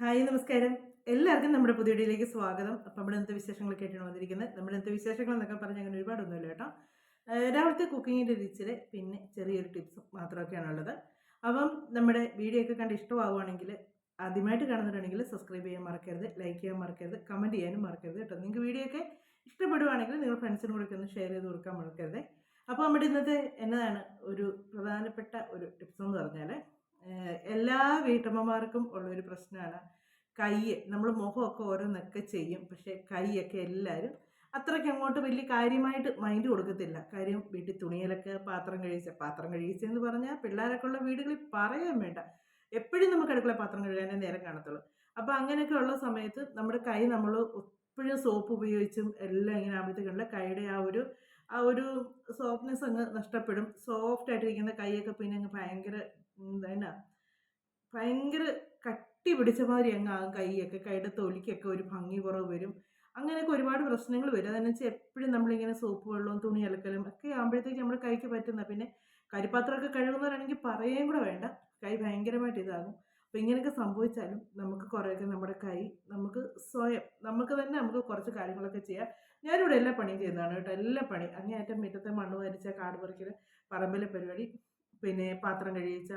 Hi നമസ്കാരം. എല്ലാവർക്കും നമ്മുടെ പുതിയ വീഡിയോയിലേക്ക് സ്വാഗതം. അപ്പം നമ്മുടെ ഇന്നത്തെ വിശേഷങ്ങൾ കേട്ടിട്ട് വന്നിരിക്കുന്നത് നമ്മുടെ ഇന്നത്തെ വിശേഷങ്ങൾ എന്നൊക്കെ പറഞ്ഞ് അങ്ങനെ ഒരുപാടൊന്നുമില്ല കേട്ടോ. രാവിലത്തെ കുക്കിങ്ങിന്റെ ഇച്ചിരി പിന്നെ ചെറിയൊരു ടിപ്സും മാത്രമൊക്കെയാണ് ഉള്ളത്. അപ്പം നമ്മുടെ വീഡിയോ ഒക്കെ കണ്ട് ഇഷ്ടമാവുകയാണെങ്കിൽ ആദ്യമായിട്ട് കാണുന്നുണ്ടെങ്കിൽ സബ്സ്ക്രൈബ് ചെയ്യാൻ മറക്കരുത് ലൈക്ക് ചെയ്യാൻ മറക്കരുത് കമന്റ് ചെയ്യാനും മറക്കരുത് കേട്ടോ. നിങ്ങൾക്ക് വീഡിയോ ഒക്കെ ഇഷ്ടപ്പെടുവാണെങ്കിൽ നിങ്ങൾ ഫ്രണ്ട്സിനും കൂടെ ഒന്ന് ഷെയർ ചെയ്ത് കൊടുക്കാൻ മറക്കരുത്. അപ്പോൾ നമ്മുടെ ഇന്നത്തെ എന്നതാണ് ഒരു പ്രധാനപ്പെട്ട ഒരു ടിപ്സ് എന്ന് പറഞ്ഞാൽ എല്ലാ വീട്ടമ്മമാർക്കും ഉള്ളൊരു പ്രശ്നമാണ് കൈ നമ്മൾ മുഖമൊക്കെ ഓരോന്നൊക്കെ ചെയ്യും. പക്ഷേ കൈയൊക്കെ എല്ലാവരും അത്രയ്ക്ക് അങ്ങോട്ട് വലിയ കാര്യമായിട്ട് മൈൻഡ് കൊടുക്കത്തില്ല. കാര്യം വീട്ടിൽ തുണിയിലൊക്കെ പാത്രം കഴിച്ച പാത്രം കഴിച്ചെന്ന് പറഞ്ഞാൽ പിള്ളേരൊക്കെ ഉള്ള വീടുകളിൽ പറയാൻ വേണ്ട. എപ്പോഴും നമുക്ക് അടുക്കള പാത്രം കഴുകാനേ നേരം കാണത്തുള്ളൂ. അപ്പോൾ അങ്ങനെയൊക്കെ ഉള്ള സമയത്ത് നമ്മുടെ കൈ നമ്മൾ എപ്പോഴും സോപ്പ് ഉപയോഗിച്ചും എല്ലാം ഇങ്ങനെ ആകുമ്പോഴത്തേക്കുള്ള കൈയുടെ ആ ഒരു ആ ഒരു സോഫ്റ്റ്നെസ് അങ്ങ് നഷ്ടപ്പെടും. സോഫ്റ്റ് ആയിട്ടിരിക്കുന്ന കൈയൊക്കെ പിന്നെ അങ്ങ് ഭയങ്കര എന്താ ഭയങ്കര കട്ടി പിടിച്ച മാതിരി അങ്ങ് ആ കൈയൊക്കെ കൈയുടെ തൊലിക്കൊക്കെ ഒരു ഭംഗി കുറവ് വരും. അങ്ങനെയൊക്കെ ഒരുപാട് പ്രശ്നങ്ങൾ വരും. അതെന്ന് വെച്ചാൽ എപ്പോഴും നമ്മളിങ്ങനെ സോപ്പ് വെള്ളവും തുണി അലക്കലും ഒക്കെ ആകുമ്പോഴത്തേക്ക് നമ്മുടെ കൈക്ക് പറ്റുന്ന പിന്നെ കരിപ്പാത്രമൊക്കെ കഴുകുന്നവരാണെങ്കിൽ പറയുകയും കൂടെ വേണ്ട. കൈ ഭയങ്കരമായിട്ട് ഇതാകും. അപ്പോൾ ഇങ്ങനെയൊക്കെ സംഭവിച്ചാലും നമുക്ക് കുറേയൊക്കെ നമ്മുടെ കൈ നമുക്ക് സ്വയം നമുക്ക് തന്നെ നമുക്ക് കുറച്ച് കാര്യങ്ങളൊക്കെ ചെയ്യാം. ഞാനിവിടെ എല്ലാ പണിയും ചെയ്യുന്നതാണ് കേട്ടോ. എല്ലാ പണി അങ്ങേയറ്റം മുറ്റത്തെ മണ്ണ് വരച്ച കാട് പറിക്കൽ പറമ്പിലെ പരിപാടി. പിന്നെ പാത്രം കഴിയിച്ച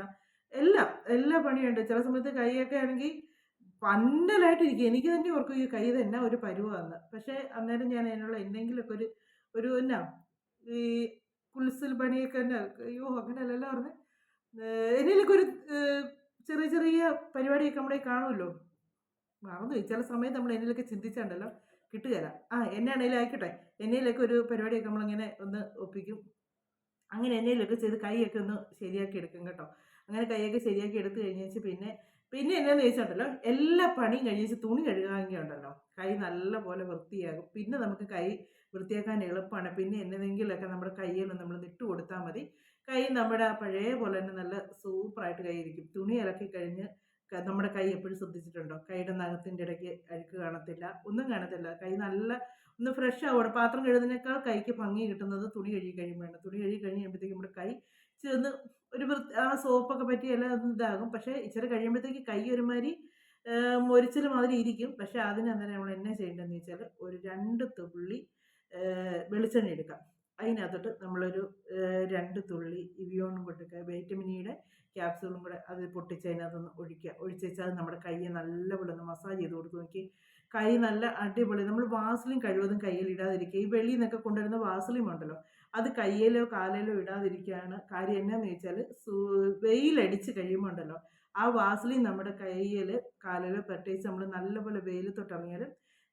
എല്ലാം എല്ലാ പണിയുണ്ട്. ചില സമയത്ത് കൈയൊക്കെ ആണെങ്കിൽ പന്നലായിട്ടിരിക്കും. എനിക്ക് തന്നെ ഓർക്കും ഈ കൈ തന്നെ ഒരു പരുവാന്ന്. പക്ഷേ അന്നേരം ഞാൻ അതിനുള്ള എന്തെങ്കിലുമൊക്കെ ഒരു ഒരു എന്നാ ഈ കുൽസിൽ പണിയൊക്കെ തന്നെ അയ്യോ അങ്ങനെയല്ലല്ലോ പറഞ്ഞ് എന്നിലൊക്കെ ഒരു ചെറിയ ചെറിയ പരിപാടിയൊക്കെ നമ്മുടെ കാണുമല്ലോ. മറന്നു. ചില സമയത്ത് നമ്മൾ എന്നിലൊക്കെ ചിന്തിച്ചാണ്ടല്ലോ കിട്ടുകയില്ല. ആ എന്നെ ആണെങ്കിലും ആയിക്കോട്ടെ. എന്നിലൊക്കെ ഒരു പരിപാടിയൊക്കെ നമ്മളിങ്ങനെ ഒന്ന് ഒപ്പിക്കും. അങ്ങനെ എന്നേലൊക്കെ ചെയ്ത് കൈയൊക്കെ ഒന്ന് ശരിയാക്കി എടുക്കും കേട്ടോ. അങ്ങനെ കൈയൊക്കെ ശരിയാക്കി എടുത്തു കഴിഞ്ഞേച്ച് പിന്നെ പിന്നെ എന്നാന്ന് ചോദിച്ചിട്ടുണ്ടല്ലോ എല്ലാ പണിയും കഴിഞ്ഞേച്ച് തുണി കഴുകാമെങ്കിൽ ഉണ്ടല്ലോ കൈ നല്ല പോലെ വൃത്തിയാകും. പിന്നെ നമുക്ക് കൈ വൃത്തിയാക്കാൻ എളുപ്പമാണ്. പിന്നെ എന്നതെങ്കിലുമൊക്കെ നമ്മുടെ കയ്യിൽ നമ്മൾ ഇട്ട് കൊടുത്താൽ മതി. കൈ നമ്മുടെ ആ പഴയ പോലെ തന്നെ നല്ല സൂപ്പറായിട്ട് കൈ ഇരിക്കും. തുണി ഇളക്കി കഴിഞ്ഞ് നമ്മുടെ കൈ എപ്പോഴും ശ്രദ്ധിച്ചിട്ടുണ്ടോ? കൈയുടെ നഖത്തിന്റെ ഇടയ്ക്ക് അഴുക്ക് കാണത്തില്ല ഒന്നും കാണത്തില്ല. കൈ നല്ല ഒന്ന് ഫ്രഷ് ആവണം പാത്രം കഴുകുന്നതിനേക്കാൾ കൈക്ക് ഭംഗി കിട്ടുന്നത് തുണി കഴുകി കഴിയുമ്പോഴാണ്. തുണി കഴുകി കഴിയുമ്പോഴത്തേക്കും നമ്മുടെ കൈ ചെന്ന് ഒരു വൃത്തി ആ സോപ്പൊക്കെ പറ്റി എല്ലാം ഇതാകും. പക്ഷേ ഇച്ചിരി കഴിയുമ്പോഴത്തേക്ക് കൈ ഒരുമാതിരി മൊരിച്ചൽ മാതിരി ഇരിക്കും. പക്ഷേ അതിന് നമ്മൾ എന്നാ ചെയ്യേണ്ടതെന്ന് വെച്ചാൽ ഒരു രണ്ട് തുള്ളി വെളിച്ചെണ്ണ എടുക്കാം. അതിനകത്തോട്ട് നമ്മളൊരു രണ്ട് തുള്ളി ഇവിയോണും കൊടുക്കുക വൈറ്റമിൻ ഇയുടെ ക്യാപ്സൂളും കൂടെ അത് പൊട്ടിച്ച് അതിനകത്തൊന്ന് ഒഴിക്കുക. ഒഴിച്ച് വെച്ചാൽ നമ്മുടെ കൈയെ നല്ലപോലെ ഒന്ന് മസാജ് ചെയ്ത് കൊടുത്ത് നോക്കി. കൈ നല്ല അടിപൊളി. നമ്മൾ വാസലിൻ കഴിവതും കയ്യിൽ ഇടാതിരിക്കുക. ഈ വെളിയിൽ നിന്നൊക്കെ കൊണ്ടുവരുന്ന വാസലിൻ ഉണ്ടല്ലോ അത് കയ്യിലോ കാലിലോ ഇടാതിരിക്കുകയാണ് കാര്യം എന്നാന്ന് ചോദിച്ചാൽ വെയിലടിച്ച് കഴിയുമ്പോൾ ഉണ്ടല്ലോ ആ വാസലിൻ നമ്മുടെ കയ്യിൽ കാലിലോ പ്രത്യേകിച്ച് നമ്മൾ നല്ലപോലെ വെയിൽ ഇറങ്ങിയാൽ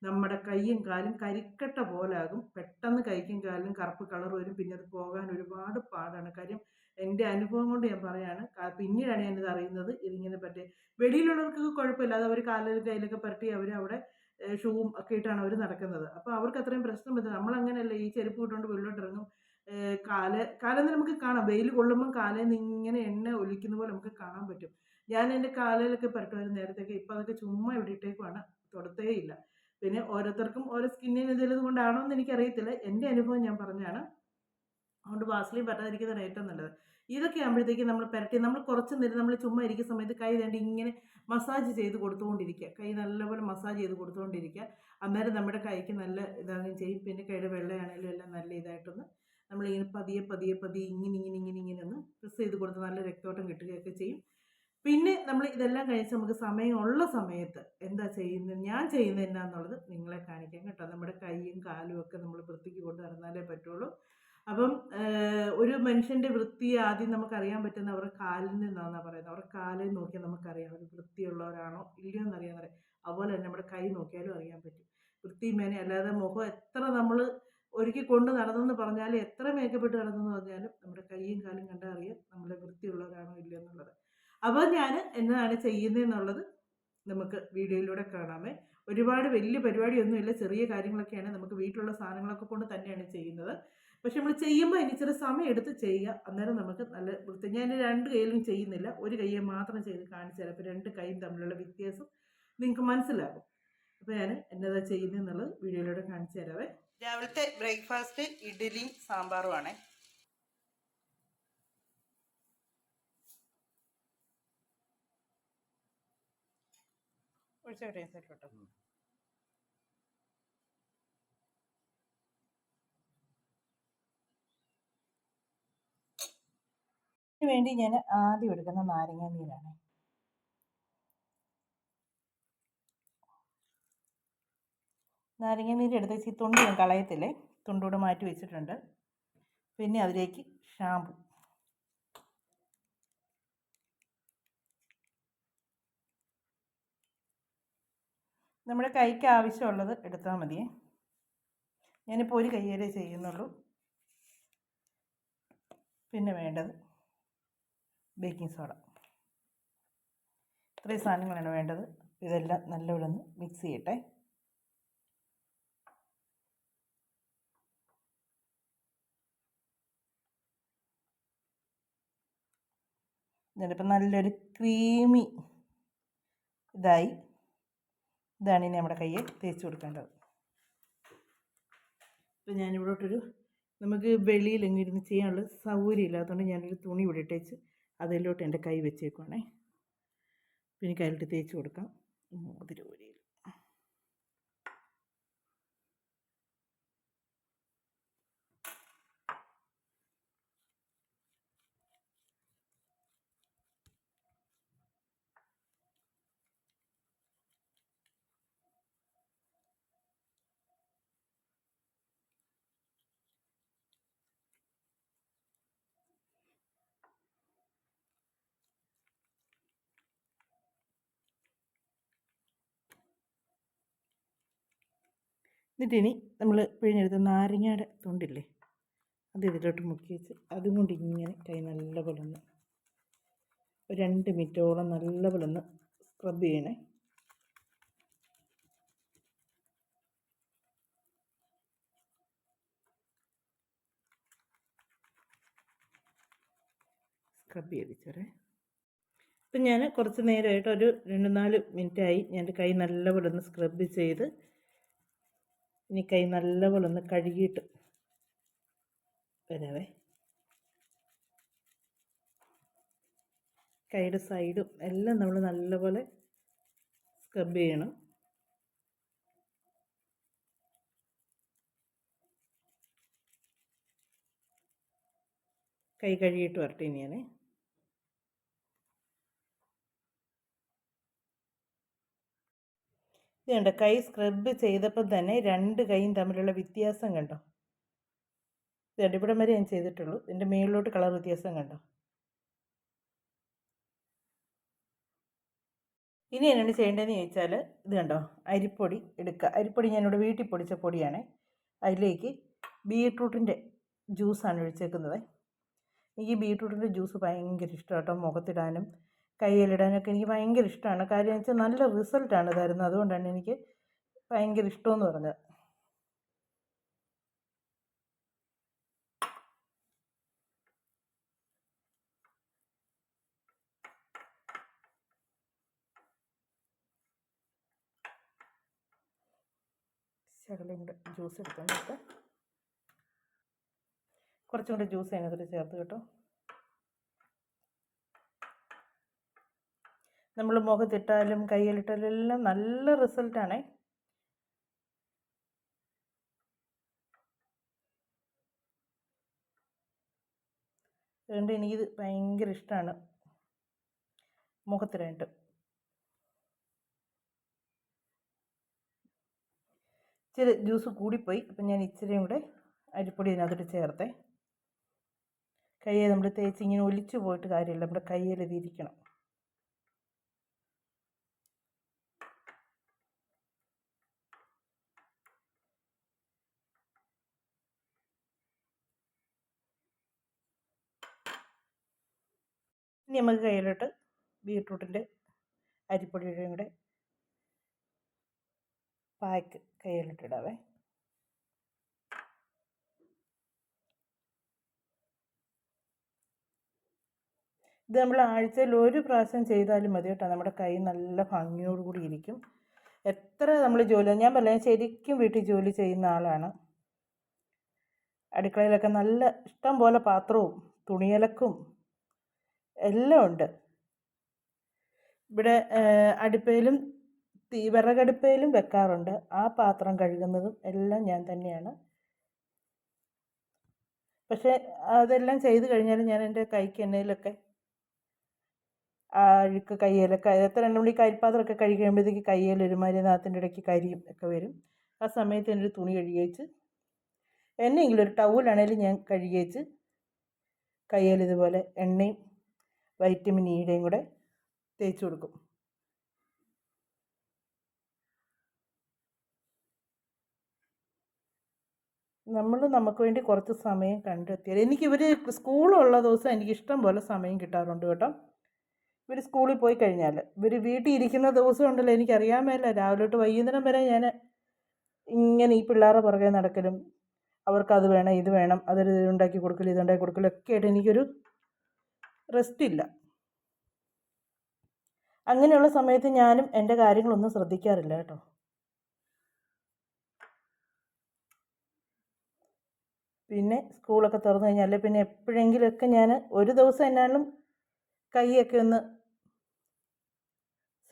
നമ്മുടെ കൈയും കാലും കരിക്കട്ട പോലാകും. പെട്ടെന്ന് കൈക്കും കാലിനും കറുപ്പ് കളർ വരും. പിന്നെ അത് പോകാൻ ഒരുപാട് പാടാണ്. കാര്യം എന്റെ അനുഭവം കൊണ്ട് ഞാൻ പറയാണ്. പിന്നീടാണ് ഞാനിത് അറിയുന്നത്. ഇതിങ്ങനെ പറ്റി. വെളിയിലുള്ളവർക്ക് കുഴപ്പമില്ല. അത് അവർ കാലിലും കയ്യിലൊക്കെ പരട്ടി അവർ അവിടെ ഷൂവും ഒക്കെ ഇട്ടാണ് അവർ നടക്കുന്നത്. അപ്പോൾ അവർക്ക് അത്രയും പ്രശ്നം പറ്റില്ല നമ്മളങ്ങനെയല്ല ഈ ചെരുപ്പ് ഇട്ടുകൊണ്ട് വെള്ളോട്ട് ഇറങ്ങും? കാൽ കാലെന്ന് നമുക്ക് കാണാം. വെയിൽ കൊള്ളുമ്പം കാലിൽ നിന്ന് ഇങ്ങനെ എണ്ണ ഒലിക്കുന്ന പോലെ നമുക്ക് കാണാൻ പറ്റും. ഞാൻ എന്റെ കാലിലൊക്കെ പരട്ടുമായിരുന്നു നേരത്തേക്ക് ഇപ്പം അതൊക്കെ ചുമ്മാ ഇവിടെ ഇട്ടേക്കുവാണ്. തൊടത്തേ ഇല്ല. പിന്നെ ഓരോരുത്തർക്കും ഓരോ സ്കിന്നിന് ഇതിലത് കൊണ്ടാണോ എന്ന് എനിക്കറിയത്തില്ല. എന്റെ അനുഭവം ഞാൻ പറഞ്ഞാണ് അതുകൊണ്ട് വാസ്ലിൻ പറ്റാതിരിക്കുന്നതാണ് ഏറ്റവും നല്ലത്. ഇതൊക്കെ ആകുമ്പോഴത്തേക്ക് നമ്മൾ പെരട്ടി നമ്മൾ കുറച്ച് നേരം നമ്മൾ ചുമ്മാ ഇരിക്കുന്ന സമയത്ത് കൈ വേണ്ടി ഇങ്ങനെ മസാജ് ചെയ്ത് കൊടുത്തുകൊണ്ടിരിക്കുക. കൈ നല്ലപോലെ മസാജ് ചെയ്ത് കൊടുത്തുകൊണ്ടിരിക്കുക. അന്നേരം നമ്മുടെ കൈക്ക് നല്ല ഇതാകും ചെയ്യും. പിന്നെ കൈയുടെ വെള്ളയാണെങ്കിലും എല്ലാം നല്ല ഇതായിട്ടൊന്ന് നമ്മളിങ്ങനെ പതിയെ പതിയെ പതിയെ ഇങ്ങനെ ഇങ്ങനെ ഇങ്ങനെ ഇങ്ങനെ ഒന്ന് പ്രസ് ചെയ്ത് കൊടുത്ത് നല്ല രക്തോട്ടം കിട്ടുകയൊക്കെ ചെയ്യും. പിന്നെ നമ്മൾ ഇതെല്ലാം കഴിച്ച് നമുക്ക് സമയമുള്ള സമയത്ത് എന്താ ചെയ്യുന്നത്? ഞാൻ ചെയ്യുന്നത് എന്നാന്നുള്ളത് നിങ്ങളെ കാണിക്കാം കേട്ടോ. നമ്മുടെ കൈയും കാലും ഒക്കെ നമ്മൾ വൃത്തിക്ക് കൊണ്ട് നടന്നാലേ പറ്റുള്ളൂ. അപ്പം ഒരു മനുഷ്യന്റെ വൃത്തി ആദ്യം നമുക്കറിയാൻ പറ്റുന്ന അവരുടെ കാലിൽ നിന്നാണെന്നാണ് പറയുന്നത്. അവരുടെ കാലിൽ നോക്കിയാൽ നമുക്കറിയാം അവർ വൃത്തിയുള്ളവരാണോ ഇല്ലയോ എന്നറിയാൻ അറിയാം അതുപോലെ തന്നെ നമ്മുടെ കൈ നോക്കിയാലും അറിയാൻ പറ്റും. വൃത്തി മേനെ അല്ലാതെ മുഖം എത്ര നമ്മൾ ഒരുക്കി കൊണ്ട് നടന്നെന്ന് പറഞ്ഞാലും എത്ര മേക്കപ്പെട്ട് നടന്നെന്ന് പറഞ്ഞാലും നമ്മുടെ കൈയും കാലും കണ്ടാൽ അറിയാം നമ്മൾ വൃത്തിയുള്ളവരാണോ ഇല്ലയോ എന്നുള്ളത്. അപ്പോൾ ഞാൻ എന്നതാണ് ചെയ്യുന്നതെന്നുള്ളത് നമുക്ക് വീഡിയോയിലൂടെ കാണാമേ. ഒരുപാട് വലിയ പരിപാടിയൊന്നുമില്ല. ചെറിയ കാര്യങ്ങളൊക്കെയാണ് നമുക്ക് വീട്ടിലുള്ള സാധനങ്ങളൊക്കെ കൊണ്ട് തന്നെയാണ് ചെയ്യുന്നത്. പക്ഷെ നമ്മൾ ചെയ്യുമ്പോൾ അതിന് ചെറിയ സമയം എടുത്ത് ചെയ്യുക. അന്നേരം നമുക്ക് നല്ല വൃത്തി. ഞാൻ രണ്ട് കൈയിലും ചെയ്യുന്നില്ല. ഒരു കൈയെ മാത്രം ചെയ്ത് കാണിച്ചു തരാം. അപ്പോൾ രണ്ട് കൈയും തമ്മിലുള്ള വ്യത്യാസം നിങ്ങൾക്ക് മനസ്സിലാകും അപ്പോൾ ഞാൻ എന്നതാ ചെയ്യുന്നതെന്നുള്ളത് വീഡിയോയിലൂടെ കാണിച്ചു തരാവേ. രാവിലത്തെ ബ്രേക്ക്ഫാസ്റ്റ് ഇഡ്ഡലി സാമ്പാറുമാണ്. ഒഴിച്ചോട്ടെ ഇതിന് വേണ്ടി ഞാൻ ആദ്യം എടുക്കുന്ന നാരങ്ങ നീരാണ്. നാരങ്ങ നീര് എടുത്ത് വെച്ച് ഈ തൊണ്ട് ഞാൻ കളയത്തില്ലേ? തുണ്ടൂടെ മാറ്റി വെച്ചിട്ടുണ്ട്. പിന്നെ അതിലേക്ക് ഷാമ്പു. നമ്മുടെ കൈക്ക് ആവശ്യമുള്ളത് എടുത്താൽ മതിയേ. ഞാനിപ്പോൾ ഒരു കയ്യേലേ ചെയ്യുന്നുള്ളൂ. പിന്നെ വേണ്ടത് ബേക്കിംഗ് സോഡ. ഇത്രയും സാധനങ്ങളാണ് വേണ്ടത്. ഇതെല്ലാം നല്ലപോലെ ഒന്ന് മിക്സ് ചെയ്യട്ടെ. എന്നിട്ടിപ്പോൾ നല്ലൊരു ക്രീമി ഇതായി. ഇതാണ് ഇനി നമ്മുടെ കയ്യിൽ തേച്ച് കൊടുക്കേണ്ടത്. ഇപ്പം ഞാനിവിടോട്ടൊരു നമുക്ക് വെളിയിൽ എങ്ങനെ ഇരുന്ന് ചെയ്യാനുള്ള സൗകര്യം ഇല്ലാത്തതുകൊണ്ട് ഞാനൊരു തുണി ഇവിടെ ഇട്ടേച്ച് അതിലോട്ട് എന്റെ കൈ വെച്ചേക്കുവാണേ. പിന്നെ കയ്യിലിട്ട് തേച്ച് കൊടുക്കാം. മോതിരൂരിയിൽ എന്നിട്ടിനി നമ്മൾ പിഴിഞ്ഞെടുത്ത നാരങ്ങയുടെ തൊണ്ടില്ലേ അത് ഇതിലോട്ട് മുക്കി വെച്ച് അതും കൊണ്ട് ഇങ്ങനെ കൈ നല്ലപോലെ ഒന്ന് രണ്ട് മിനിറ്റോളം നല്ലപോലെ ഒന്ന് സ്ക്രബ് ചെയ്യണേ സ്ക്രബ് ചെയ്തിച്ചേരേ ഇപ്പം ഞാൻ കുറച്ച് നേരമായിട്ട് ഒരു രണ്ട് നാല് മിനിറ്റായി ഞാൻ കൈ നല്ലപോലെ ഒന്ന് സ്ക്രബ് ചെയ്ത് ഇനി കൈ നല്ലപോലെ ഒന്ന് കഴുകിയിട്ട് വരാവേ. കൈയുടെ സൈഡും എല്ലാം നമ്മൾ നല്ലപോലെ സ്ക്രബ് ചെയ്യണം. കൈ കഴുകിയിട്ട് വരട്ടെ ഇനി ഇത് കണ്ടോ? കൈ സ്ക്രബ് ചെയ്തപ്പോൾ തന്നെ രണ്ട് കൈയും തമ്മിലുള്ള വ്യത്യാസം കണ്ടോ? ഇത് കണ്ടോ ഇവിടം വരെ ഞാൻ ചെയ്തിട്ടുള്ളൂ. ഇതിന്റെ മേളിലോട്ട് കളർ വ്യത്യാസം കണ്ടോ? ഇനി എന്നാണ് ചെയ്യേണ്ടതെന്ന് ചോദിച്ചാൽ ഇത് കണ്ടോ? അരിപ്പൊടി എടുക്കുക. അരിപ്പൊടി ഞാനിവിടെ വീട്ടിൽ പൊടിച്ച പൊടിയാണ്. അതിലേക്ക് ബീട്രൂട്ടിന്റെ ജ്യൂസാണ് ഒഴിച്ചേക്കുന്നത്. എനിക്ക് ബീട്രൂട്ടിന്റെ ജ്യൂസ് ഭയങ്കര ഇഷ്ടമാണ് കേട്ടോ. മുഖത്തിടാനും കയ്യിലിടാനൊക്കെ എനിക്ക് ഭയങ്കര ഇഷ്ടമാണ്. കാര്യം വെച്ചാൽ നല്ല റിസൾട്ടാണ് തരുന്നത്. അതുകൊണ്ടാണ് എനിക്ക് ഭയങ്കര ഇഷ്ടമെന്ന് പറഞ്ഞത്. ജ്യൂസ് എടുക്കാൻ കുറച്ചും കൂടെ ജ്യൂസ് അതിനകത്ത് ചേർത്ത് കേട്ടോ. നമ്മൾ മുഖത്തിട്ടാലും കയ്യിലിട്ടാലും എല്ലാം നല്ല റിസൾട്ടാണേ അതുകൊണ്ട് എനിക്കിത് ഭയങ്കര ഇഷ്ടമാണ് മുഖത്തിനായിട്ട് ഇച്ചിരി ജ്യൂസ് കൂടിപ്പോയി. അപ്പം ഞാൻ ഇച്ചിരിയും കൂടെ അരിപ്പൊടി അതിനകത്തിട്ട് ചേർത്തേ. കയ്യെ നമ്മൾ തേച്ച് ഇങ്ങനെ ഒലിച്ചു പോയിട്ട് കാര്യമില്ല. നമ്മുടെ കയ്യിൽ ഇതിരിക്കണം. ഇനി നമുക്ക് കയ്യിലോട്ട് ബീട്രൂട്ടിന്റെ അരിപ്പൊടിയുടെയും കൂടെ പായ്ക്ക് കയ്യിലിട്ടിടാവേ. ഇത് നമ്മൾ ആഴ്ചയിൽ ഒരു പ്രാവശ്യം ചെയ്താലും മതി കേട്ടോ. നമ്മുടെ കൈ നല്ല ഭംഗിയോടുകൂടി ഇരിക്കും. എത്ര നമ്മൾ ജോലി ഞാൻ പറയാം ശരിക്കും വീട്ടിൽ ജോലി ചെയ്യുന്ന ആളാണ്. അടുക്കളയിലൊക്കെ നല്ല ഇഷ്ടം പോലെ പാത്രവും തുണിയലക്കും എല്ലാം ഉണ്ട്. ഇവിടെ അടുപ്പയിലും തീ വിറകടുപ്പയിലും വെക്കാറുണ്ട്. ആ പാത്രം കഴുകുന്നതും എല്ലാം ഞാൻ തന്നെയാണ്. പക്ഷേ അതെല്ലാം ചെയ്ത് കഴിഞ്ഞാൽ ഞാൻ എന്റെ കൈക്ക് എണ്ണയിലൊക്കെ അഴുക്ക് കയ്യിലൊക്കെ എത്ര രണ്ട് മണി കരിപ്പാത്രമൊക്കെ കഴുകി കഴിയുമ്പോഴത്തേക്ക് കയ്യിൽ ഒരുമാതിരി നാത്തിന്റെ ഇടയ്ക്ക് കരിയും ഒക്കെ വരും. ആ സമയത്ത് എന്നൊരു തുണി കഴുകി എന്നെങ്കിലും ഒരു ടവലാണേലും ഞാൻ കഴുകി വെച്ച് ഇതുപോലെ എണ്ണയും വൈറ്റമിൻ ഇയുടെയും കൂടെ തേച്ച് കൊടുക്കും. നമ്മൾ നമുക്ക് വേണ്ടി കുറച്ച് സമയം കണ്ടെത്തിയാൽ എനിക്ക് ഇവർ സ്കൂളുള്ള ദിവസം എനിക്ക് ഇഷ്ടം പോലെ സമയം കിട്ടാറുണ്ട് കേട്ടോ. ഇവർ സ്കൂളിൽ പോയി കഴിഞ്ഞാൽ ഇവർ വീട്ടിൽ ഇരിക്കുന്ന ദിവസം ഉണ്ടല്ലോ എനിക്കറിയാൻ മേല രാവിലെ തൊട്ട് വൈകുന്നേരം വരെ ഞാൻ ഇങ്ങനെ ഈ പിള്ളേരുടെ പുറകെ നടക്കലും അവർക്ക് അത് വേണം ഇത് വേണം അതൊരു ഉണ്ടാക്കി കൊടുക്കലും ഇതുണ്ടാക്കി കൊടുക്കലും ഒക്കെ ആയിട്ട് എനിക്കൊരു റെസ്റ്റ് ഇല്ല അങ്ങനെയുള്ള സമയത്ത് ഞാനും എന്റെ കാര്യങ്ങളൊന്നും ശ്രദ്ധിക്കാറില്ല കേട്ടോ. പിന്നെ സ്കൂളൊക്കെ തുറന്നു കഴിഞ്ഞാൽ പിന്നെ എപ്പോഴെങ്കിലുമൊക്കെ ഞാൻ ഒരു ദിവസം എന്നാലും കൈയൊക്കെ ഒന്ന്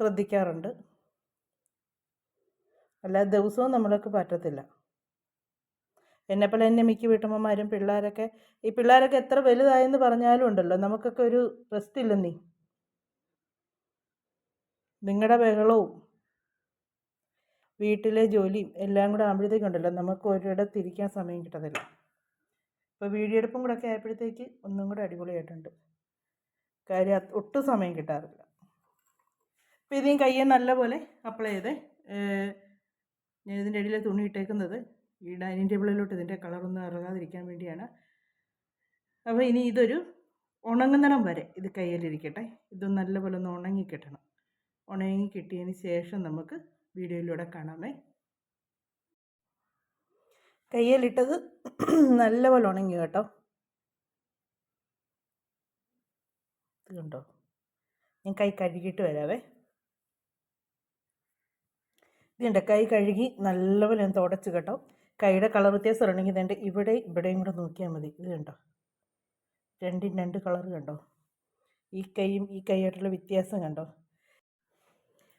ശ്രദ്ധിക്കാറുണ്ട്. അല്ലാതെ ദിവസവും നമ്മളൊക്കെ പറ്റത്തില്ല. എന്നെപ്പോലെ തന്നെ മിക്ക വീട്ടമ്മമാരും പിള്ളേരൊക്കെ ഈ പിള്ളേരൊക്കെ എത്ര വലുതായെന്ന് പറഞ്ഞാലും ഉണ്ടല്ലോ നമുക്കൊക്കെ ഒരു റെസ്റ്റ് നീ നിങ്ങളുടെ ബഹളവും വീട്ടിലെ ജോലിയും എല്ലാം കൂടെ ആകുമ്പോഴത്തേക്കുണ്ടല്ലോ നമുക്ക് ഒരിടത്ത് ഇരിക്കാൻ സമയം കിട്ടത്തില്ല. ഇപ്പോൾ വീഡിയോ എടുപ്പും കൂടെ ഒക്കെ ആയപ്പോഴത്തേക്ക് ഒന്നും കൂടെ അടിപൊളിയായിട്ടുണ്ട്. കാര്യം ഒട്ടും സമയം കിട്ടാറില്ല. അപ്പോൾ ഇതിന് കയ്യെ നല്ലപോലെ അപ്ലൈ ചെയ്തേ. ഞാൻ ഇതിന്റെ ഇടയിൽ തുണി ഇട്ടേക്കുന്നത് ഈ ഡൈനിങ് ടേബിളിലോട്ട് ഇതിന്റെ കളറൊന്നും ഇറങ്ങാതിരിക്കാൻ വേണ്ടിയാണ്. അപ്പോൾ ഇനി ഇതൊരു ഉണങ്ങുന്നിടം വരെ ഇത് കയ്യിലിരിക്കട്ടെ. ഇത് നല്ലപോലെ ഒന്ന് ഉണങ്ങി കിട്ടണം. ഉണങ്ങി കിട്ടിയതിന് ശേഷം നമുക്ക് വീഡിയോയിലൂടെ കാണാമേ. കയ്യിലിട്ടത് നല്ലപോലെ ഉണങ്ങി കേട്ടോ. ഇത് കണ്ടോ? ഞാൻ കൈ കഴുകിയിട്ട് വരാവേ. ഇതുണ്ട് കൈ കഴുകി നല്ലപോലെ ഞാൻ തുടച്ച് കേട്ടോ. കൈയുടെ കളർ വ്യത്യാസം ഉണ്ടെങ്കിൽ ഇതുണ്ട് ഇവിടെ ഇവിടെയും കൂടെ നോക്കിയാൽ മതി. ഇത് കണ്ടോ? രണ്ടും രണ്ട് കളർ കണ്ടോ? ഈ കൈയും ഈ കൈയായിട്ടുള്ള വ്യത്യാസം കണ്ടോ?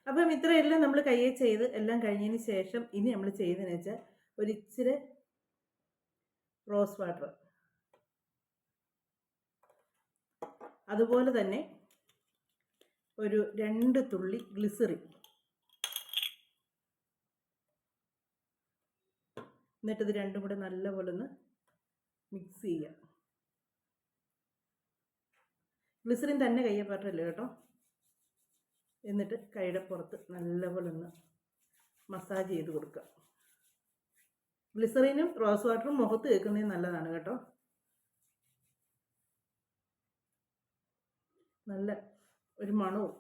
അപ്പം ഇത്രയെല്ലാം നമ്മൾ കയ്യെ ചെയ്ത് എല്ലാം കഴിഞ്ഞതിന് ശേഷം ഇനി നമ്മൾ ചെയ്തതെന്ന് വെച്ചാൽ ഒരിച്ചിരി റോസ് വാട്ടർ. അതുപോലെ തന്നെ ഒരു രണ്ട് തുള്ളി ഗ്ലിസറിൻ. എന്നിട്ടിത് രണ്ടും കൂടെ നല്ലപോലെ ഒന്ന് മിക്സ് ചെയ്യുക ഗ്ലിസറിൻ തന്നെ കയ്യെ പറ്റില്ല കേട്ടോ? എന്നിട്ട് കൈയുടെ പുറത്ത് നല്ലപോലെ ഒന്ന് മസാജ് ചെയ്ത് കൊടുക്കുക. ഗ്ലിസറിനും റോസ് വാട്ടറും മുഖത്ത് കേൾക്കുന്നതിന് നല്ലതാണ് കേട്ടോ. നല്ല ഒരു മണവും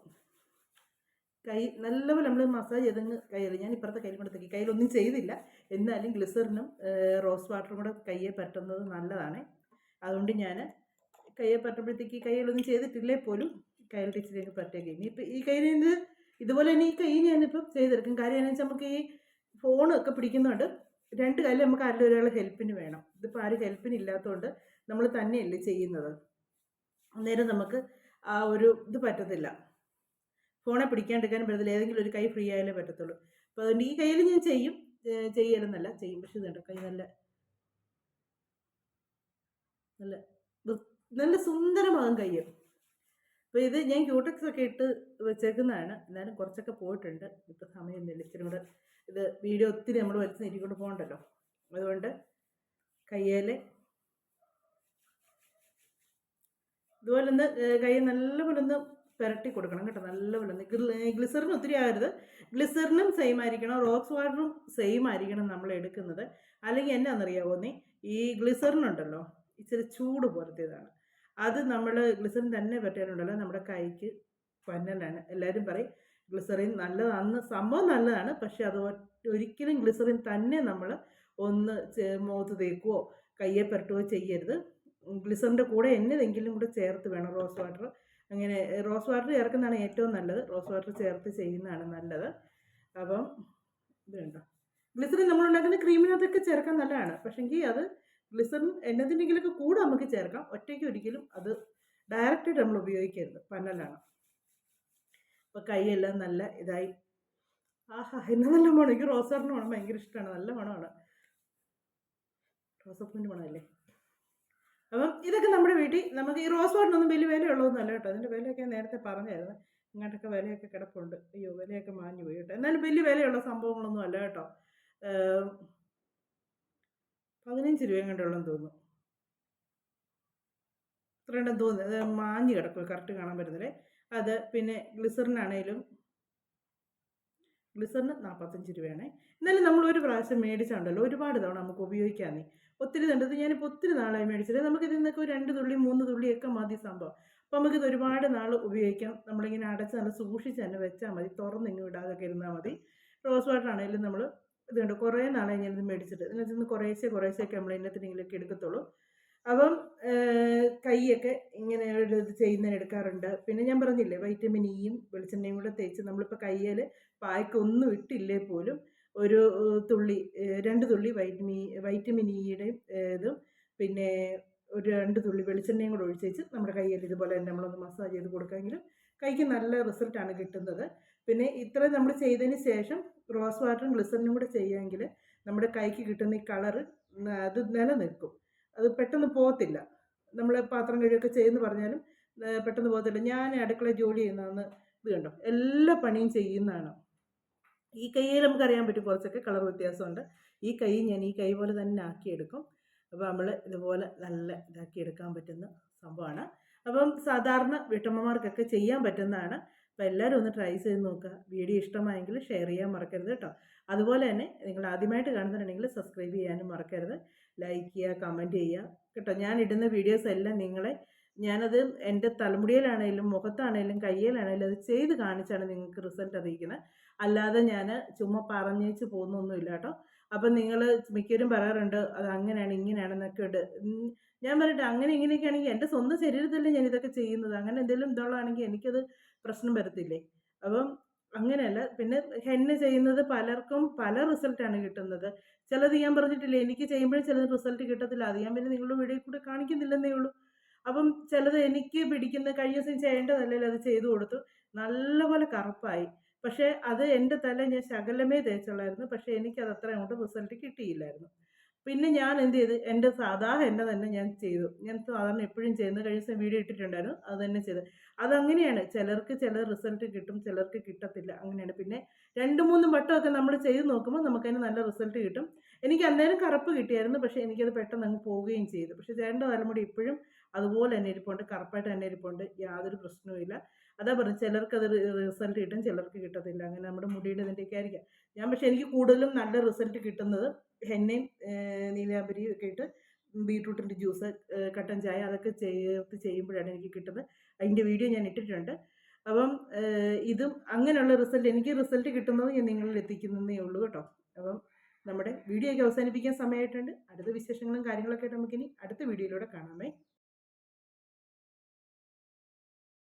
കൈ നല്ലപോലെ നമ്മൾ മസാജ് ചെയ്തങ്ങ് കയ്യിൽ ഞാൻ ഇപ്പുറത്തെ കയ്യിൽ കൂടെ തേക്കി. കയ്യിലൊന്നും ചെയ്തില്ല. എന്നാലും ഗ്ലിസറിനും റോസ് വാട്ടറും കൂടെ കയ്യെ പറ്റുന്നത് നല്ലതാണ്. അതുകൊണ്ട് ഞാൻ കയ്യെ പറ്റുമ്പോഴത്തേക്ക് കയ്യിലൊന്നും ചെയ്തിട്ടില്ലേ പോലും കയ്യിൽ ടീച്ചറിലേക്ക് പറ്റേക്ക് ഇനിയിപ്പോൾ ഈ കയ്യിൽ നിന്ന് ഇതുപോലെ തന്നെ ഈ കൈ ഞാനിപ്പം ചെയ്തെടുക്കും. കാര്യം എന്ന് വെച്ചാൽ നമുക്ക് ഈ ഫോണൊക്കെ പിടിക്കുന്നുണ്ട് രണ്ട് കയ്യിൽ നമുക്ക് ആരുടെ ഒരാൾ ഹെൽപ്പിന് വേണം. ഇതിപ്പോൾ ആരും ഹെൽപ്പിന് ഇല്ലാത്തതുകൊണ്ട് നമ്മൾ തന്നെയല്ലേ ചെയ്യുന്നത്. അന്നേരം നമുക്ക് ആ ഒരു ഇത് പറ്റത്തില്ല. ഫോണെ പിടിക്കാണ്ടിരിക്കാനും പറ്റത്തില്ല. ഏതെങ്കിലും ഒരു കൈ ഫ്രീ ആയാലേ പറ്റത്തുള്ളൂ. അപ്പോൾ അതുകൊണ്ട് ഈ കയ്യിൽ ഞാൻ ചെയ്യും. ചെയ്യലെന്നല്ല ചെയ്യും. പക്ഷെ ഇതുണ്ട് കൈ നല്ല നല്ല നല്ല സുന്ദരമാകും കയ്യ് അപ്പോൾ ഇത് ഞാൻ ക്യൂട്ടക്സ് ഒക്കെ ഇട്ട് വെച്ചേക്കുന്നതാണ്. എന്നാലും കുറച്ചൊക്കെ പോയിട്ടുണ്ട്. ഇപ്പോൾ സമയമൊന്നുമില്ല ഇച്ചിരി കൂടെ ഇത് വീഡിയോ ഒത്തിരി നമ്മൾ വലിച്ച് നീട്ടിക്കൊണ്ട് പോകണ്ടല്ലോ. അതുകൊണ്ട് കയ്യേലെ ഇതുപോലെ ഒന്ന് കൈ നല്ലപോലെ ഒന്ന് പുരട്ടി കൊടുക്കണം കേട്ടോ നല്ലപോലെ ഗ്ലിസറിന് ഒത്തിരി ആകരുത് ഗ്ലിസറിനും സെയിം ആയിരിക്കണം റോസ് വാട്ടറും സെയിം ആയിരിക്കണം നമ്മൾ എടുക്കുന്നത്. അല്ലെങ്കിൽ എന്നാണെന്നറിയാവോ നീ? ഈ ഗ്ലിസറിനുണ്ടല്ലോ ഇച്ചിരി ചൂട് പോലത്തേതാണ്. അത് നമ്മൾ ഗ്ലിസറിൻ തന്നെ പറ്റാനുണ്ടല്ലോ നമ്മുടെ കൈക്ക് പന്നലാണ്. എല്ലാവരും പറയും ഗ്ലിസറിൻ നല്ലതാണ് സംഭവം നല്ലതാണ് പക്ഷേ അത് ഒരിക്കലും ഗ്ലിസറിൻ തന്നെ നമ്മൾ ഒന്ന് മുഖത്ത് തേക്കുകയോ കയ്യെ പുരട്ടുകയോ ചെയ്യരുത്. ഗ്ലിസറിന്റെ കൂടെ എന്നതെങ്കിലും കൂടെ ചേർത്ത് വേണം റോസ് വാട്ടർ അങ്ങനെ റോസ് വാട്ടർ ചേർക്കുന്നതാണ് ഏറ്റവും നല്ലത്. റോസ് വാട്ടർ ചേർത്ത് ചെയ്യുന്നതാണ് നല്ലത്. അപ്പം ഇത് വേണ്ട ഗ്ലിസറിൻ നമ്മൾ ഉണ്ടാക്കുന്ന ക്രീമിനകത്തൊക്കെ ചേർക്കാൻ നല്ലതാണ്. പക്ഷെങ്കിൽ അത് ഗ്ലിസറിൻ എണ്ണത്തിന്റെങ്കിലൊക്കെ കൂടെ നമുക്ക് ചേർക്കാം. ഒറ്റയ്ക്ക് ഒരിക്കലും അത് ഡയറക്റ്റായിട്ട് നമ്മൾ ഉപയോഗിക്കരുത്. പന്നലാണ് അപ്പോൾ കൈയെല്ലാം നല്ല ഇതായി. ആഹാ എന്നാ നല്ല മണം എനിക്ക് റോസാറിന്റെ മണം ഭയങ്കര ഇഷ്ടമാണ്. നല്ല മണമാണ്. റോസപ്പൂവിന്റെ മണമല്ലേ? അപ്പം ഇതൊക്കെ നമ്മുടെ വീട്ടിൽ നമുക്ക് ഈ റോസ് വാട്ടിനൊന്നും വലിയ വിലയുള്ളതൊന്നുമല്ല കേട്ടോ. അതിന്റെ വിലയൊക്കെ നേരത്തെ പറഞ്ഞായിരുന്നു. ഇങ്ങോട്ടൊക്കെ വിലയൊക്കെ കിടപ്പുണ്ട്. അയ്യോ വിലയൊക്കെ മാഞ്ഞു പോയി കേട്ടോ. എന്നാലും വലിയ വിലയുള്ള സംഭവങ്ങളൊന്നും അല്ല കേട്ടോ. പതിനഞ്ച് രൂപയും കണ്ടുള്ളതെന്ന് തോന്നുന്നു. ഇത്രയുണ്ടെന്ന് തോന്നുന്നു. അത് മാഞ്ഞ് കിടക്കും. കറക്റ്റ് കാണാൻ പറ്റുന്നില്ലേ അത് പിന്നെ ഗ്ലിസറിനാണേലും ഗ്ലിസറിന് നാൽപ്പത്തഞ്ച് രൂപയാണേ. എന്നാലും നമ്മൾ ഒരു പ്രാവശ്യം മേടിച്ചാണ്ടല്ലോ. ഒരുപാട് തവണ നമുക്ക് ഉപയോഗിക്കാന്നേ ഒത്തിരി കണ്ടത് ഞാനിപ്പോൾ ഒത്തിരി നാളായി മേടിച്ചത്. നമുക്ക് ഇതിൽ നിന്നൊക്കെ ഒരു രണ്ട് തുള്ളി മൂന്ന് തുള്ളിയൊക്കെ മതി സംഭവം. അപ്പോൾ നമുക്കിത് ഒരുപാട് നാൾ ഉപയോഗിക്കാം. നമ്മളിങ്ങനെ അടച്ച് നല്ല സൂക്ഷിച്ച് തന്നെ വെച്ചാൽ മതി. തുറന്നിങ്ങ് വിടാതൊക്കെ ഇരുന്നാൽ മതി. റോസ് വാട്ടർ ആണെങ്കിലും നമ്മൾ ഇത് കണ്ട്? കുറേ നാളായി ഞാനിത് മേടിച്ചിട്ട്. ഇതിനകത്ത് നിന്ന് കുറേശ്ശെ കുറേശ്ശെയൊക്കെ നമ്മൾ ഇതിനകത്തിനെങ്കിലൊക്കെ എടുക്കത്തുള്ളൂ. അപ്പം കൈയൊക്കെ ഇങ്ങനെ ഒരു ഇത് ചെയ്യുന്നതിന് എടുക്കാറുണ്ട്. പിന്നെ ഞാൻ പറഞ്ഞില്ലേ വൈറ്റമിൻ ഇയും വെളിച്ചെണ്ണയും കൂടെ തേച്ച് നമ്മളിപ്പോൾ കയ്യിൽ പായ്ക്കൊന്നും ഇട്ടില്ലേ പോലും ഒരു തുള്ളി രണ്ട് തുള്ളി വൈറ്റമിൻ വൈറ്റമിൻ ഇയുടെയും ഇതും. പിന്നെ ഒരു രണ്ട് തുള്ളി വെളിച്ചെണ്ണയും കൂടെ ഒഴിച്ചേച്ച് നമ്മുടെ കയ്യിൽ ഇതുപോലെ തന്നെ നമ്മളൊന്ന് മസാജ് ചെയ്ത് കൊടുക്കാമെങ്കിലും കൈക്ക് നല്ല റിസൾട്ടാണ് കിട്ടുന്നത്. പിന്നെ ഇത്ര നമ്മൾ ചെയ്തതിന് ശേഷം റോസ് വാട്ടറും ഗ്ലിസറിനും കൂടെ ചെയ്യുമെങ്കിൽ നമ്മുടെ കൈക്ക് കിട്ടുന്ന ഈ കളറ് അത് നിലനിൽക്കും. അത് പെട്ടെന്ന് പോകത്തില്ല. നമ്മൾ പാത്രം കഴുകൊക്കെ ചെയ്യുമെന്ന് പറഞ്ഞാലും പെട്ടെന്ന് പോകത്തില്ല. ഞാൻ അടുക്കള ജോലി ചെയ്യുന്നതെന്ന് ഇത് കണ്ടോ? എല്ലാ പണിയും ചെയ്യുന്നതാണ്. ഈ കൈയിൽ നമുക്കറിയാൻ പറ്റും കുറച്ചൊക്കെ കളർ വ്യത്യാസമുണ്ട്. ഈ കൈ ഞാൻ ഈ കൈ പോലെ തന്നെ ആക്കിയെടുക്കും. അപ്പോൾ നമ്മൾ ഇതുപോലെ നല്ല ഇതാക്കി എടുക്കാൻ പറ്റുന്ന സംഭവമാണ്. അപ്പം സാധാരണ വീട്ടമ്മമാർക്കൊക്കെ ചെയ്യാൻ പറ്റുന്നതാണ്. അപ്പോൾ എല്ലാവരും ഒന്ന് ട്രൈ ചെയ്ത് നോക്കുക. വീഡിയോ ഇഷ്ടമായെങ്കിൽ ഷെയർ ചെയ്യാൻ മറക്കരുത് കേട്ടോ. അതുപോലെ തന്നെ നിങ്ങൾ ആദ്യമായിട്ട് കാണുന്നുണ്ടെങ്കിൽ സബ്സ്ക്രൈബ് ചെയ്യാനും മറക്കരുത്. ലൈക്ക് ചെയ്യുക കമന്റ് ചെയ്യുക കേട്ടോ. ഞാൻ ഇടുന്ന വീഡിയോസ് എല്ലാം നിങ്ങളെ ഞാനത് എന്റെ തലമുടിയിലാണേലും മുഖത്താണേലും കയ്യിലാണേലും അത് ചെയ്ത് കാണിച്ചാണ് നിങ്ങൾക്ക് റിസൾട്ട് അറിയിക്കുന്നത്. അല്ലാതെ ഞാൻ ചുമ്മാ പറഞ്ഞേച്ച് പോകുന്നൊന്നുമില്ല കേട്ടോ അപ്പം നിങ്ങൾ മിക്കവരും പറയാറുണ്ട് അത് അങ്ങനെയാണ് ഇങ്ങനെയാണെന്നൊക്കെ ഉണ്ട്. ഞാൻ പറഞ്ഞിട്ട് അങ്ങനെ ഇങ്ങനെയൊക്കെ ആണെങ്കിൽ എന്റെ സ്വന്തം ശരീരത്തിലല്ലേ ഞാൻ ഇതൊക്കെ ചെയ്യുന്നത്? അങ്ങനെ എന്തെങ്കിലും ഇതുള്ളതാണെങ്കിൽ എനിക്കത് പ്രശ്നം വരത്തില്ലേ? അപ്പം അങ്ങനെയല്ല പിന്നെ ഹെന്ന ചെയ്യുന്നത് പലർക്കും പല റിസൾട്ടാണ് കിട്ടുന്നത്. ചിലത് ഞാൻ പറഞ്ഞിട്ടില്ല എനിക്ക് ചെയ്യുമ്പോഴും ചിലത് റിസൾട്ട് കിട്ടത്തില്ല. അത് ഞാൻ പിന്നെ നിങ്ങളുടെ വീഡിയോ കൂടെ കാണിക്കുന്നില്ലെന്നേ ഉള്ളൂ. അപ്പം ചിലത് എനിക്ക് പിടിക്കുന്ന കഴിഞ്ഞ ദിവസം ചെയ്യേണ്ടതല്ലല്ലോ അത് ചെയ്തു കൊടുത്തു. നല്ലപോലെ കറുപ്പായി. പക്ഷേ അത് എന്റെ തല ഞാൻ ശകലമേ തേച്ചുള്ളായിരുന്നു. പക്ഷേ എനിക്കത് അത്ര അങ്ങോട്ട് റിസൾട്ട് കിട്ടിയില്ലായിരുന്നു. പിന്നെ ഞാൻ എന്ത് ചെയ്ത്? എന്റെ സാധാ എന്നെ തന്നെ ഞാൻ ചെയ്തു. ഞാൻ സാധാരണ എപ്പോഴും ചെയ്യുന്ന കഴിഞ്ഞ ദിവസം വീഡിയോ ഇട്ടിട്ടുണ്ടായിരുന്നു. അത് തന്നെ ചെയ്ത്. അതങ്ങനെയാണ്. ചിലർക്ക് ചില റിസൾട്ട് കിട്ടും ചിലർക്ക് കിട്ടത്തില്ല. അങ്ങനെയാണ്. പിന്നെ രണ്ട് മൂന്ന് വട്ടമൊക്കെ നമ്മൾ ചെയ്ത് നോക്കുമ്പോൾ നമുക്കതിന് നല്ല റിസൾട്ട് കിട്ടും. എനിക്ക് അന്നേരം കറുപ്പ് കിട്ടിയായിരുന്നു. പക്ഷേ എനിക്കത് പെട്ടെന്ന് അങ്ങ് പോവുകയും ചെയ്തു. പക്ഷേ ചേട്ടന്റെ തലമുടി ഇപ്പോഴും അതുപോലെ തന്നെ ഇരിപ്പുണ്ട് കറുപ്പായിട്ട് തന്നെ ഇരിപ്പുണ്ട് യാതൊരു പ്രശ്നവുമില്ല അതാ പറഞ്ഞു ചിലർക്ക് അത് റിസൾട്ട് കിട്ടും ചിലർക്ക് കിട്ടത്തില്ല. അങ്ങനെ നമ്മുടെ മുടിയുടെ ഇതിന്റെയൊക്കെ ആയിരിക്കാം. ഞാൻ പക്ഷെ എനിക്ക് കൂടുതലും നല്ല റിസൾട്ട് കിട്ടുന്നത് ഹെന്നയും നീലാമ്പരിയും ഒക്കെ ഇട്ട് ബീട്രൂട്ടിന്റെ ജ്യൂസ് കട്ടൻ ചായ അതൊക്കെ ചേർത്ത് ചെയ്യുമ്പോഴാണ് എനിക്ക് കിട്ടുന്നത്. അതിന്റെ വീഡിയോ ഞാൻ ഇട്ടിട്ടുണ്ട്. അപ്പം ഇതും അങ്ങനെയുള്ള റിസൾട്ട് എനിക്ക് റിസൾട്ട് കിട്ടുന്നത് ഞാൻ നിങ്ങളിൽ എത്തിക്കുന്നതേ ഉള്ളൂ കേട്ടോ. അപ്പം നമ്മുടെ വീഡിയോയ്ക്ക് അവസാനിപ്പിക്കാൻ സമയമായിട്ടുണ്ട്. അടുത്ത വിശേഷങ്ങളും കാര്യങ്ങളൊക്കെ നമുക്കിനി അടുത്ത വീഡിയോയിലൂടെ കാണാമേ.